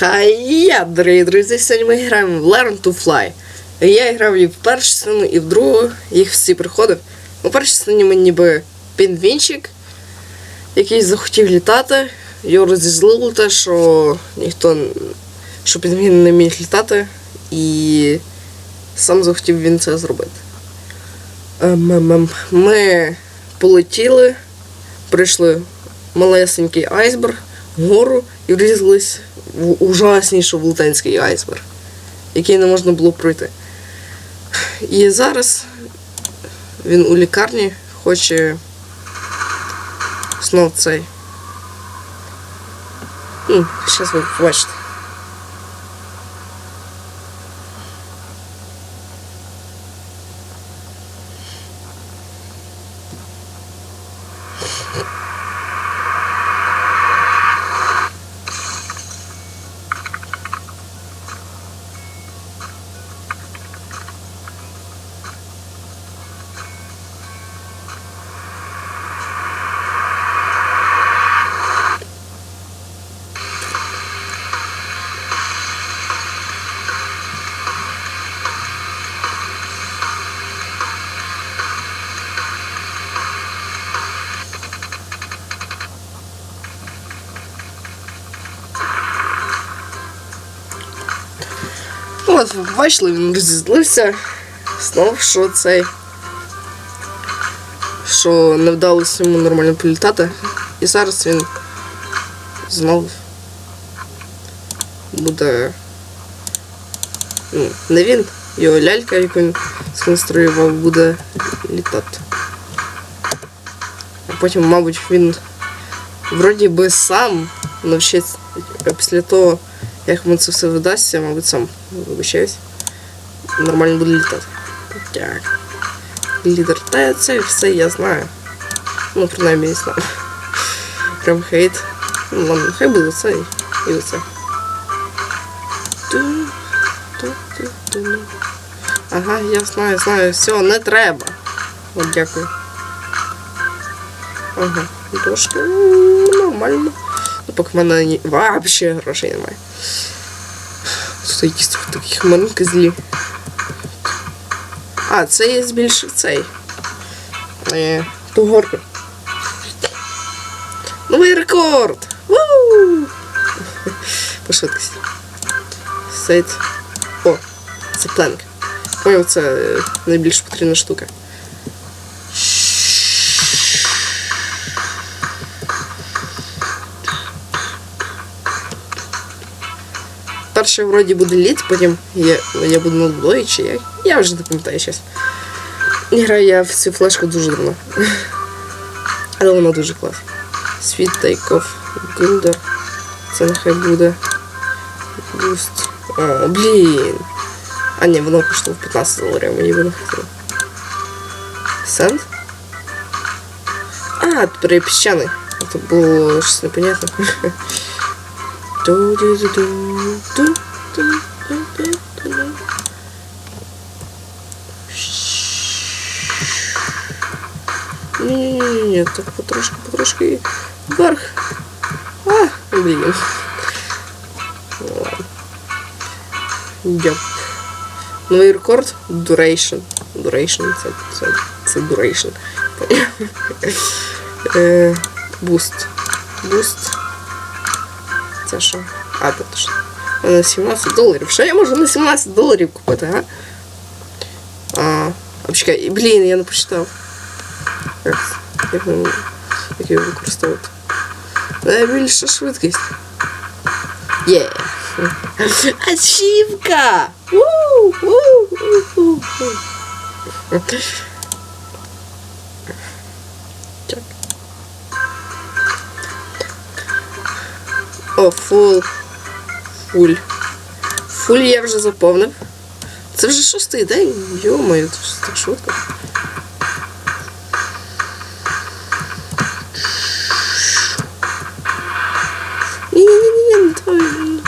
Хай, дорогі друзі, сьогодні ми граємо в Learn to Fly. Я грав і в першу частину, і в другу, їх всі приходив. У першій частині ми ніби пінгвінчик, який захотів літати. Його розізлило те, що ніхто що пінгвін не міг літати, і сам захотів він це зробити. Ем. Ми полетіли, прийшли малесенький айсберг, гору і врізались ужасніший велетенський айсберг, який не можна було пройти. І зараз він у лікарні хоче знов цей. Ну, зараз ви побачите. От, ви бачили, він розізлився. Знов, що цей. Що не вдалося йому нормально політати. І зараз він знов буде. Ну, не він, його лялька, яку він сконструював, буде літати. А потім, мабуть, він вроді би сам навчиться після того, Як йому це все видасться, мабуть, сам вибачаюсь. Нормально буде літати. Так. Лідер. Та це все я знаю. Ну, принаймні я знаю. Прям хейт. Ну, ладно, хай буде це і, оце. Ту. Ага, я знаю, знаю. Все, не треба. От дякую. Ага, трошки нормально. Поки в мене вообще грошей немає. Тут якісь тут такі хмаринки злі. А, це я збільшив цей. Е, ту горку. Новий рекорд! Вуу! По швидкості. Сейт. О, це пленк. Поняв, це е, найбільш потрібна штука. Перше вроді буде лід, потім я, я буду над водою, чи як. Я вже не пам'ятаю щось. Граю я в цю флешку дуже давно. Але вона дуже класна. Світ Тайков Гюндер. Це нехай буде. Буст. О, блін. А ні, воно коштує в 15 доларів, мені би не хотіло. Сенд? А, тепер я піщаний. А то було щось непонятно. Ду-ду-ду-ду-ду-ду-ду-ду. Ні-ні-ні, так потрошки, потрошки вверх. А, блін. Йоп. Новий рекорд duration. Duration, це, це, це duration. Буст. Буст. Це що? А, точно. На 17 доларів. Що я можу на 17 доларів купити, а? А, а почекай, блін, я не почитав. Як, як, мені- як його використовувати? Найбільша швидкість. Є. Ачівка! У, у, у, у, у. Так. О, фул. Фуль. Фуль я вже заповнив. Це вже шостий день. Йо-моє, це ж так швидко.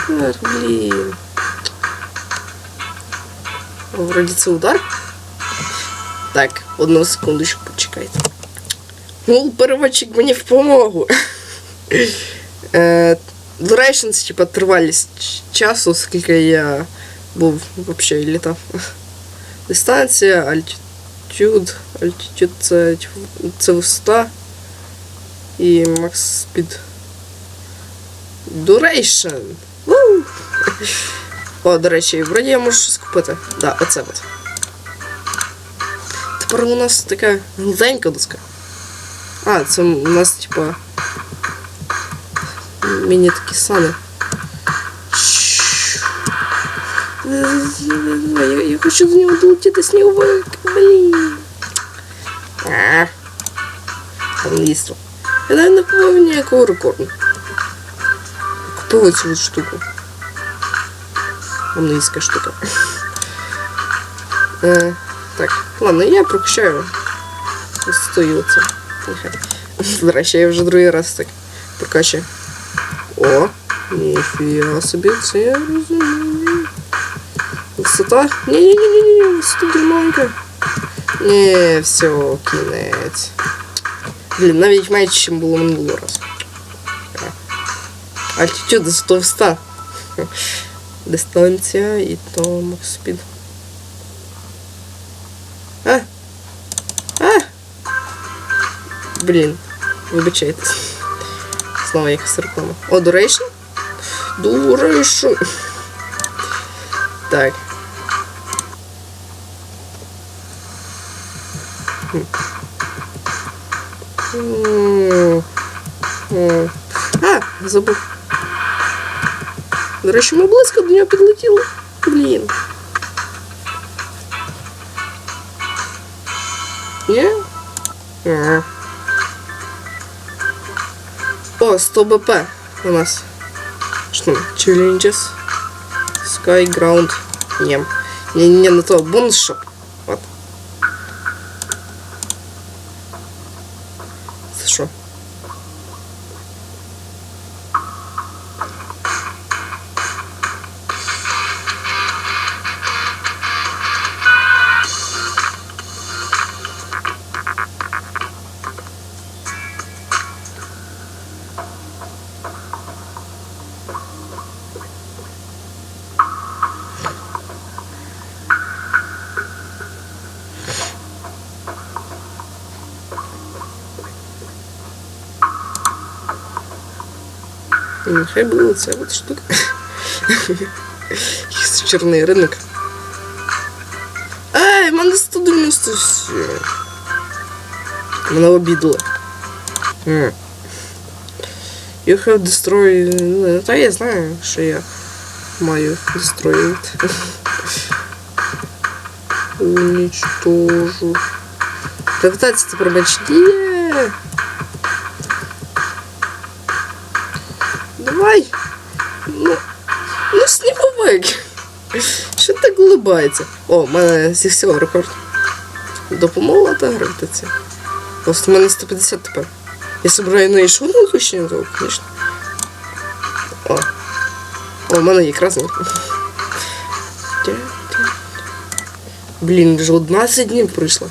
Не блін. Вроді це удар. Так, одну секундочку почекайте. Гул переводчик мені в помогу. Е, Duration це типа тривалість ч- часу, скільки я був взагалі літав. Дистанція, альтitude. Альтitude це, типу, це висота. І max speed. Duration. Ву! О, до речі, вроді я можу щось купити. Да, оце от. Тепер у нас така гладенька доска. А, це у нас, типа. Міні такі сани. Я, я хочу до нього долетіти сніговик. Блін. А. Англійство. Я навіть не купив ніякого рекорду. Купив цю от штуку. Англійська штука. Е, так, ладно, я прокачаю. Стою це. Нехай. До речі, я вже другий раз так прокачую. О, ніфіга собі, це я розумію. Висота? Ні-ні-ні-ні, висота дерманка. Не, все, кінець. Блін, навіть менше, ніж було минулого разу. Альтитюд 100 в 100. Дистанція і то макс спід. А? А? Блін, вибачайте. Знову якась реклама. О, Duration? Duration. Так. А, забув. До речі, ми близько до нього підлетіли. Блін. Ні? Ага. О, 100 БП у нас. Что? Challenges. Sky Ground. Не. Не, не, на то. Бонус шоп. Нехай буде це от штука. Якийсь чорний ринок. Ей, в мене 197. Мене обідали. You have destroyed... Та я знаю, що я маю destroyed. Уничтожу. Та питається сніговик. Що так улибається? О, в мене зі всього рекорд. Допомогла та гравітація. Просто в мене 150 тепер. Я собираю на ще одну точно того, звісно. О. О, в мене є красний. Блін, вже 11 днів пройшло.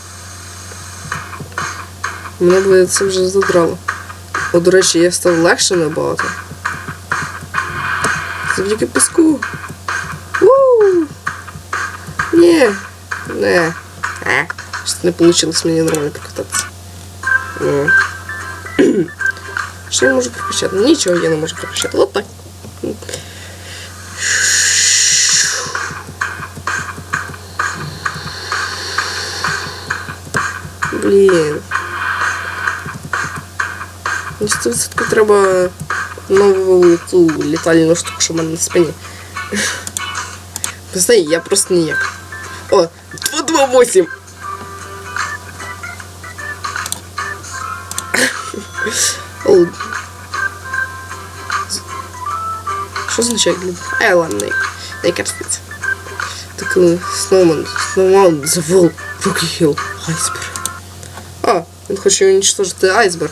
Мене би це вже задрало. О, до речі, я став легше набагато. Завдяки піску. Уу! Ні. Не. А. Що не вийшло мені нормально прокататися. Ну. Що я можу прокачати? Нічого я не можу прокачати. От так. Блін. Ну, 100% треба нову ту літальну штуку, що в мене на спині. Знає, я просто ніяк. О, 228! О. Що означає гліб? Ай, ладно, не, не керститься. Так, Сноуман, Сноуман, завол, Руки Хилл, айсберг. А, він хоче уничтожити айсберг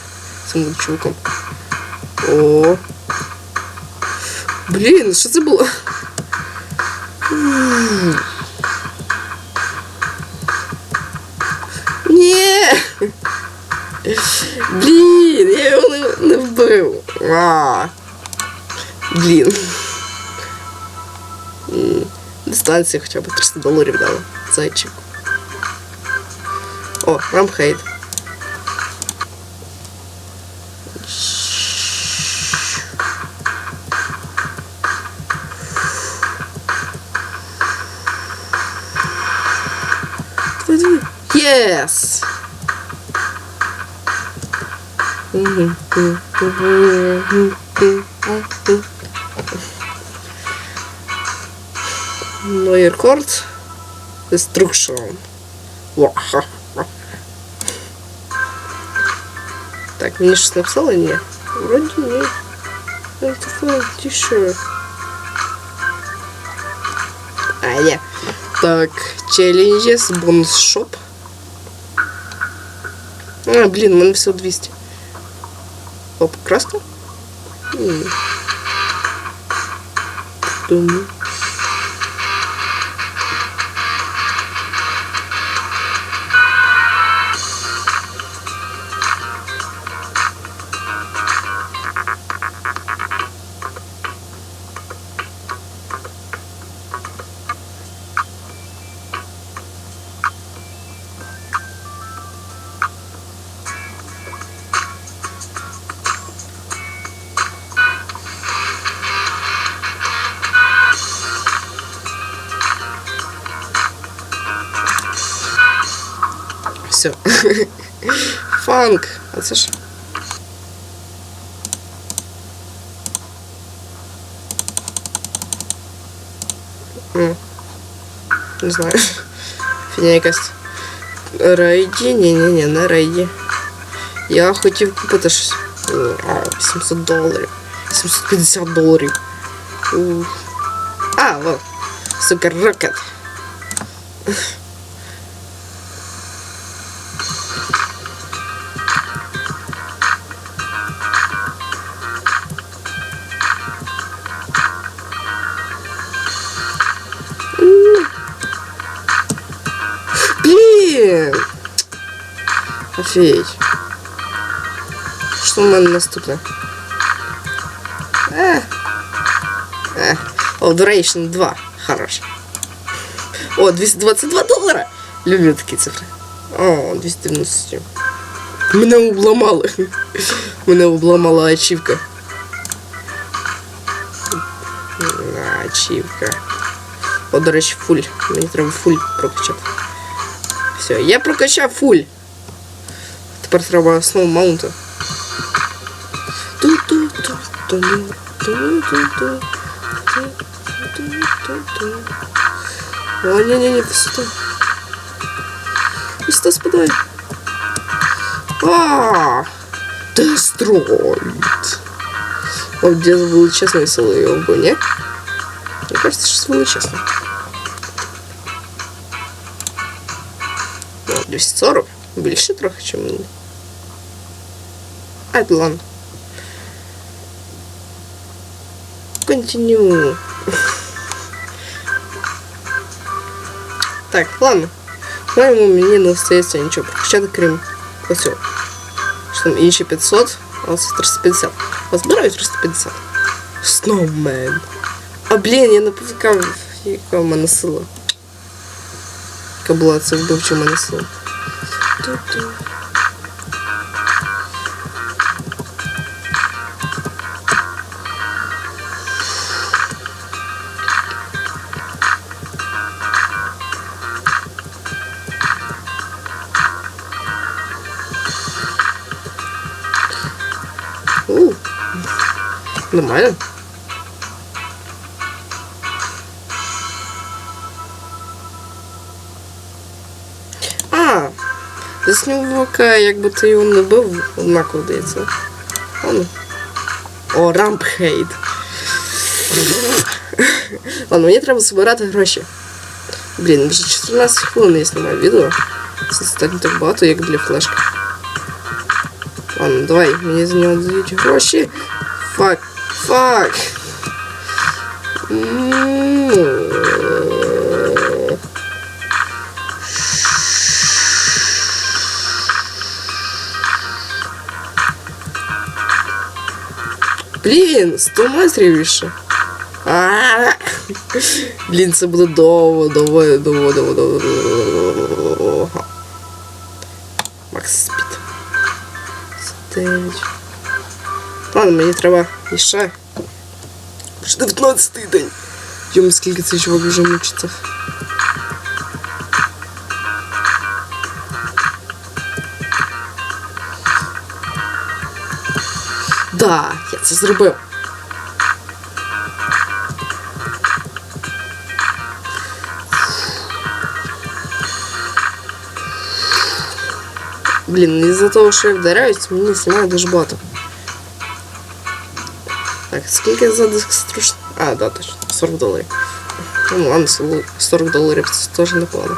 цим чуваком. О. Блін, що це було? Блін, я його не, не вбив. А. Блін. М, Дистанція хоча б 300 доларів дала. Зайчик. О, рамхейд. Yes! Новый рекорд. Destruction. Так, мне что написала? Не. Вроде нет. Это такое тише. А, не. Так, челленджес, бонус шоп. А, блин, мене всего 200. Оп, краска? М. Думаю. Все. Фанк. А це ж. М. Не знаю. Фігня якась. Рейді? Ні-ні-ні, не рейді. Я хотів купити щось. А, 800 доларів. 750 доларів. Ух. А, вот. Супер рокет. Блин! Офигеть. Что у мене наступне? Э. Э. О, Duration 2. Хорош. О, 222 доллара. Люблю такі цифри. О, 297. Мене обламали. Мене обламала ачівка. На, Ачівка. О, до речі, фуль. Мені треба фуль прокачати. Все, я прокачав фуль. Тепер треба основу маунта. О, не-не-не, высота. Высота спадает. А, Дестроид. О, где величезної сили його був, ні? Мені кажется, що це величезно. 240. Більше трохи, чим мені. Ай, ладно. Continue. Так, ладно. По-моєму, мені не остається нічого прокачати, крім оцього. Що там інші 500, а оце 350. Розбираю 350. Snowman. А блін, я не повикав, яка в мене сила. Яка була це вбивча в мене сила. Ту-ту. У. Нормально. А, заснювака, якби ти його не бив, однаково дається. Ладно. О, рампхейд. Ладно, мені треба збирати гроші. Блін, вже 14 хвилин я знімаю відео. Це достатньо так багато, як для флешки. Ладно, давай, мені за нього дають гроші. Фак, фак. Блін. блін, 100 метрів ще. А, Блін, це буде довго, довго, довго, довго, довго, довго. Макс спід. 9. Ладно, мені треба іще. Вже 19 день. Йому скільки цей чувак вже мучиться. Да, я це зробив. Блін, із-за того, що я вдаряюсь, мені знімає дуже багато. Так, скільки за диск стручно? А, да, точно. 40 доларів. Ну ладно, 40 доларів це теж непогано.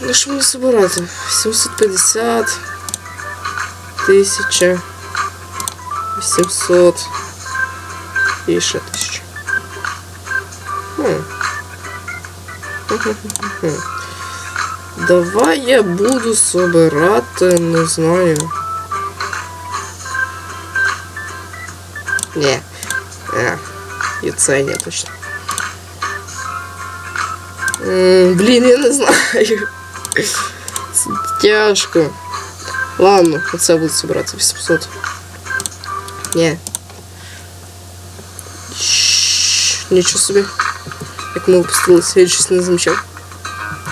Ну що мені собирати? 750 1000 800 і ще 1000. Хм. Хм-хм-хм-хм. Давай я буду собирати, не знаю. Не. А, і це не точно. М, Блін, я не знаю. Це тяжко. Ладно, оце буду собирати 800. Не. Щ, Нічого собі. Як ми опустилися, я щось не замічав.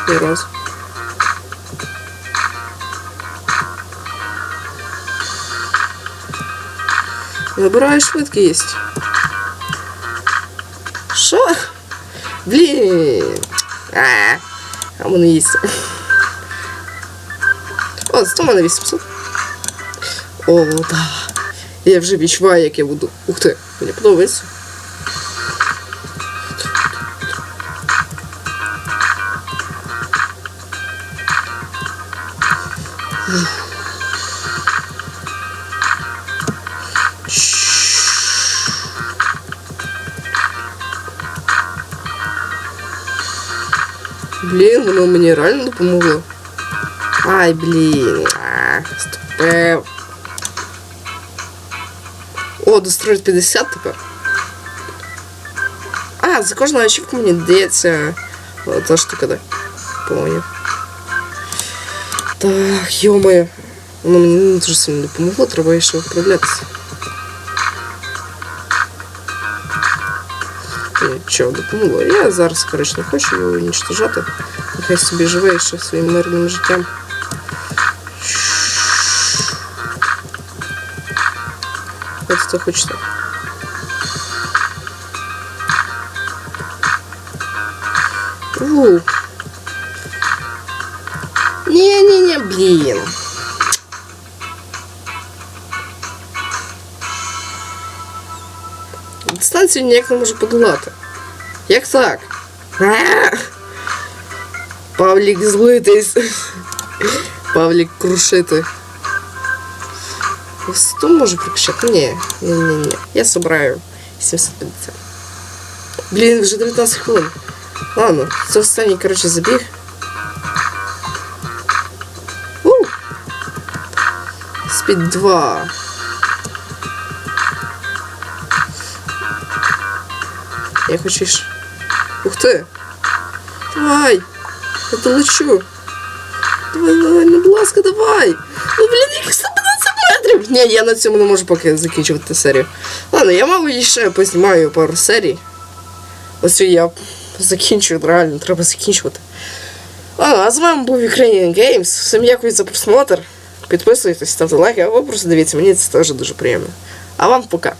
Ні разу. Набираю швидкість. Що? Блін. А, а воно їсть. О, зато в мене 800. О, да. Я вже відчуваю, як я буду. Ух ти, мені подобається. Блін, воно мені реально допомогло. Ай, блін. А, ступив. О, достроїть 50 тепер. А, за кожну ачівку мені дається та штука, да. Поняв. Так, йомаю. Воно мені не дуже сильно допомогло, треба ще вправлятися. Нічого допомогло. Я зараз, коротше, не хочу його уничтожати. Нехай собі живе ще своїм мирним життям. От хто хоче так. У. Не-не-не, блін. Дистанцію ніяк не можу подолати. Як так? А! Павлік злитись. Павлік крушити. Висоту можу прокачати? Ні, ні, ні, ні. Я собираю 750. Блін, вже 19 хвилин. Ладно, це останній, коротше, забіг. У! Спід 2. Я хочу ж. Ух ти! Давай! Я долечу! Давай, давай, ну, будь ласка, давай! Ну, блін, яких 115 метрів! Ні, я на цьому не можу поки закінчувати серію. Ладно, я мабуть ще познімаю пару серій. Ось я закінчую, реально, треба закінчувати. Ладно, а з вами був Ukrainian Games. Всім дякую за просмотр. Підписуйтесь, ставте лайки, або просто дивіться, мені це теж дуже приємно. А вам пока.